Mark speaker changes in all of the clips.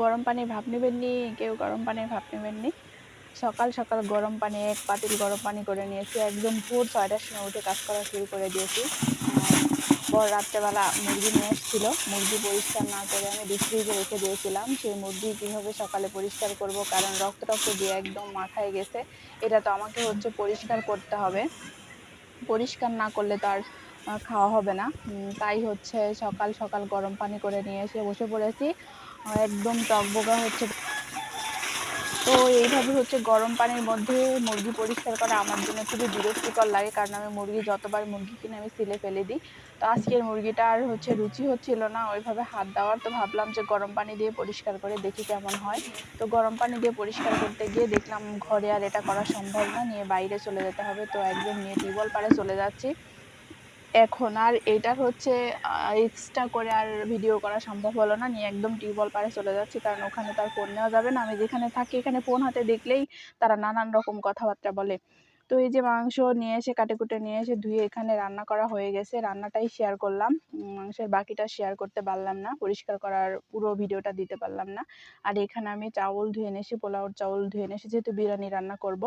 Speaker 1: গরম পানির ভাপ নেবেন নি, কেউ গরম পানির ভাপ নেবেন নি। সকাল সকাল গরম পানি, এক পাতিল গরম পানি করে নিয়েছি। একদম ভোর ছয়টার সময় উঠে কাজ করা শুরু করে দিয়েছি। পর রাত্রেবেলা মুরগি নিয়ে এসেছিল। মুরগি পরিষ্কার না করে আমি ডিপ ফ্রিজে রেখে দিয়েছিলাম। সেই মুরগি কীভাবে সকালে পরিষ্কার করব, কারণ রক্ত রক্ত দিয়ে একদম মাথায় গেছে। এটা তো আমাকে হচ্ছে পরিষ্কার করতে হবে। পরিষ্কার না করলে তো আর খাওয়া হবে না। তাই হচ্ছে সকাল সকাল গরম পানি করে নিয়ে এসে বসে পড়েছি। একদম টকবগা হচ্ছে। তো এইভাবে হচ্ছে গরম পানির মধ্যে মুরগি পরিষ্কার করা আমার জন্য খুবই বিরক্তিকর লাগে, কারণ আমি মুরগি যতবার মুরগি কিনে আমি সিলে ফেলে দিই। তো আজকের মুরগিটা আর হচ্ছে রুচি হচ্ছিল না, ওইভাবে হাত দেওয়ার তো ভাবলাম যে গরম পানি দিয়ে পরিষ্কার করে দেখি কেমন হয়। তো গরম পানি দিয়ে পরিষ্কার করতে গিয়ে দেখলাম ঘরে আর এটা করা সম্ভব না, নিয়ে বাইরে চলে যেতে হবে। তো একদম নিয়ে টিউবওয়েল পাড়ে চলে যাচ্ছি। এখন, আর এটার হচ্ছে এক্সট্রা করে আর ভিডিও করা সম্ভব হলো না। নিয়ে একদম টিউবওয়েল পাড়ে চলে যাচ্ছি, কারণ ওখানে তো আর ফোন নেওয়া যাবে না। আমি যেখানে থাকি, এখানে ফোন হাতে দেখলেই তারা নানান রকম কথাবার্তা বলে। তো এই যে মাংস নিয়ে এসে কাটে কুটে নিয়ে এসে ধুয়ে এখানে রান্না করা হয়ে গেছে। রান্নাটাই শেয়ার করলাম। মাংসের বাকিটা শেয়ার করতে পারলাম না। পরিষ্কার করার পুরো ভিডিওটা দিতে পারলাম না। আর এখানে আমি চাউল ধুয়ে এনেছি, পোলাওর চাউল ধুয়ে এনেছি, যেহেতু বিরিয়ানি রান্না করব।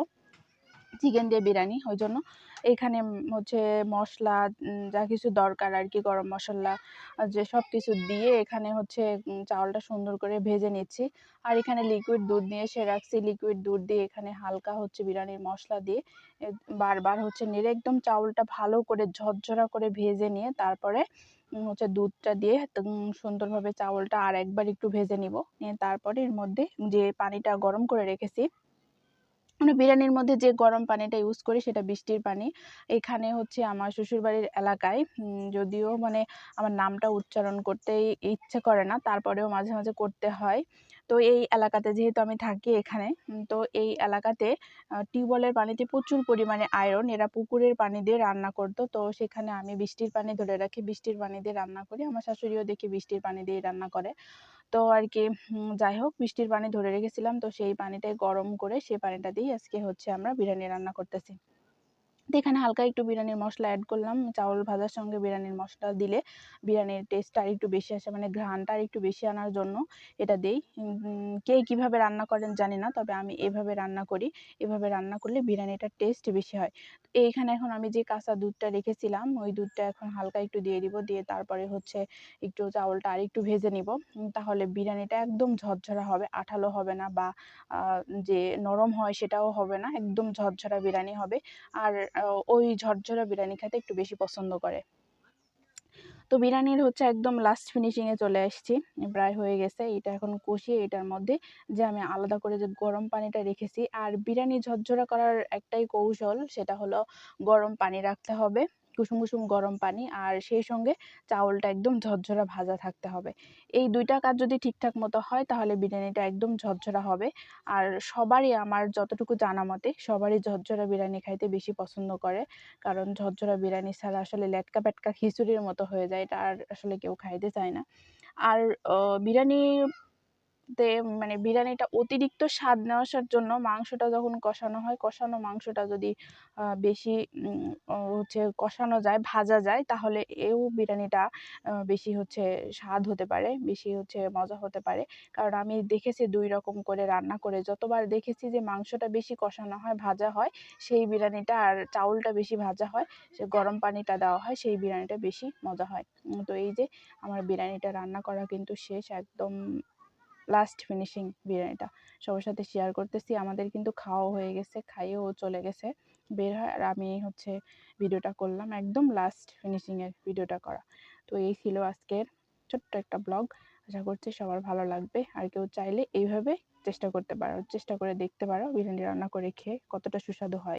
Speaker 1: চিকেন দিয়ে বিরিয়ানি ওই জন্য এখানে হচ্ছে মশলা যা কিছু দরকার আর কি, গরম মশলা যে সব কিছু দিয়ে এখানে হচ্ছে চাউলটা সুন্দর করে ভেজে নিচ্ছি। আর এখানে লিকুইড দুধ নিয়ে এসে রাখছি। লিকুইড দুধ দিয়ে এখানে হালকা হচ্ছে বিরিয়ানির মশলা দিয়ে বারবার হচ্ছে নেড়ে একদম চাউলটা ভালো করে ঝরঝরা করে ভেজে নিয়ে তারপরে হচ্ছে দুধটা দিয়ে সুন্দরভাবে চাউলটা আর একবার একটু ভেজে নিব। নিয়ে তারপরে এর মধ্যে যে পানিটা গরম করে রেখেছি মানে বিরিয়ানির মধ্যে যে গরম পানিটা ইউজ করি সেটা বৃষ্টির পানি। এখানে হচ্ছে আমার শ্বশুরবাড়ির এলাকায় যদিও মানে আমার নামটা উচ্চারণ করতে ইচ্ছে করে না, তারপরেও মাঝে মাঝে করতে হয়। তো এই এলাকাতে যেহেতু আমি থাকি এখানে তো এই এলাকাতে টিউবওয়েলের পানিতে প্রচুর পরিমাণে আয়রন এরা পুকুরের পানি দিয়ে রান্না করতো। তো সেখানে আমি বৃষ্টির পানি ধরে রাখি, বৃষ্টির পানি দিয়ে রান্না করি। আমার শাশুড়িও দেখি বৃষ্টির পানি দিয়ে রান্না করে। তো আর কি যাই হোক বৃষ্টির পানি ধরে রেখেছিলাম। তো সেই পানিটাই গরম করে সেই পানিটা দিয়েই আজকে হচ্ছে আমরা বিরিয়ানি রান্না করতেছি। এখানে হালকা একটু বিরিয়ানির মশলা অ্যাড করলাম। চাউল ভাজার সঙ্গে বিরিয়ানির মশলা দিলে বিরিয়ানির টেস্টটা আর একটু বেশি আসে মানে ঘ্রাণটা আর একটু বেশি আনার জন্য এটা দিই। কে কীভাবে রান্না করেন জানি না, তবে আমি এভাবে রান্না করি। এভাবে রান্না করলে বিরিয়ানিটার টেস্ট বেশি হয়। তো এইখানে এখন আমি যে কাঁচা দুধটা রেখেছিলাম, ওই দুধটা এখন হালকা একটু দিয়ে দিব, দিয়ে তারপরে হচ্ছে একটু চাউলটা আর একটু ভেজে নিব। তাহলে বিরিয়ানিটা একদম ঝরঝরা হবে, আঠালো হবে না বা যে নরম হয় সেটাও হবে না, একদম ঝরঝরা বিরিয়ানি হবে। আর ওই ঝরঝরা বিরিয়ানি খেতে একটু বেশি পছন্দ করে। তো বিরিয়ানির হচ্ছে একদম লাস্ট ফিনিশিংয়ে চলে আসছি। প্রায় হয়ে গেছে, এটা এখন কষিয়ে এটার মধ্যে যে আমি আলাদা করে যে গরম পানিটা রেখেছি। আর বিরিয়ানি ঝরঝরা করার একটাই কৌশল, সেটা হলো গরম পানি রাখতে হবে। কুসুম কুসুম গরম পানি আর সেই সঙ্গে চাউলটা একদম ঝরঝরা ভাজা থাকতে হবে। এই দুইটা কাজ যদি ঠিকঠাক মতো হয় তাহলে বিরিয়ানিটা একদম ঝরঝরা হবে। আর সবারই আমার যতটুকু জানা মতে সবারই ঝরঝরা বিরিয়ানি খাইতে বেশি পছন্দ করে। কারণ ঝরঝরা বিরিয়ানি ছাড়া আসলে লেটকা পেটকা খিচুড়ির মতো হয়ে যায়। এটা আর আসলে কেউ খাইতে চায় না। আর আহ, বিরিয়ানিতে মানে বিরিয়ানিটা অতিরিক্ত স্বাদ নেওয়ার জন্য মাংসটা যখন কষানো হয়, কষানো মাংসটা যদি বেশি হচ্ছে কষানো যায়, ভাজা যায়, তাহলে এও বিরিয়ানিটা বেশি হচ্ছে স্বাদ হতে পারে, বেশি হচ্ছে মজা হতে পারে। কারণ আমি দেখেছি দুই রকম করে রান্না করে, যতবার দেখেছি যে মাংসটা বেশি কষানো হয়, ভাজা হয়, সেই বিরিয়ানিটা আর চাউলটা বেশি ভাজা হয়, সে গরম পানিটা দেওয়া হয়, সেই বিরিয়ানিটা বেশি মজা হয়। তো এই যে আমার বিরিয়ানিটা রান্না করা কিন্তু শেষ, একদম লাস্ট ফিনিশিং বিরিয়ানিটা। সবার সাথে শেয়ার করতেছি, আমাদের কিন্তু খাওয়া হয়ে গেছে, খাইয়েও চলে গেছে। বের হয়, আর আমি হচ্ছে ভিডিওটা করলাম, একদম লাস্ট ফিনিশিংয়ের ভিডিওটা করা। তো এই ছিল আজকের ছোট্ট একটা ব্লগ আশা করছি সবার ভালো লাগবে। আর কেউ চাইলে এইভাবে চেষ্টা করতে পারো, চেষ্টা করে দেখতে পারো, বিরিয়ানি রান্না করে খেয়ে কতটা সুস্বাদু হয়।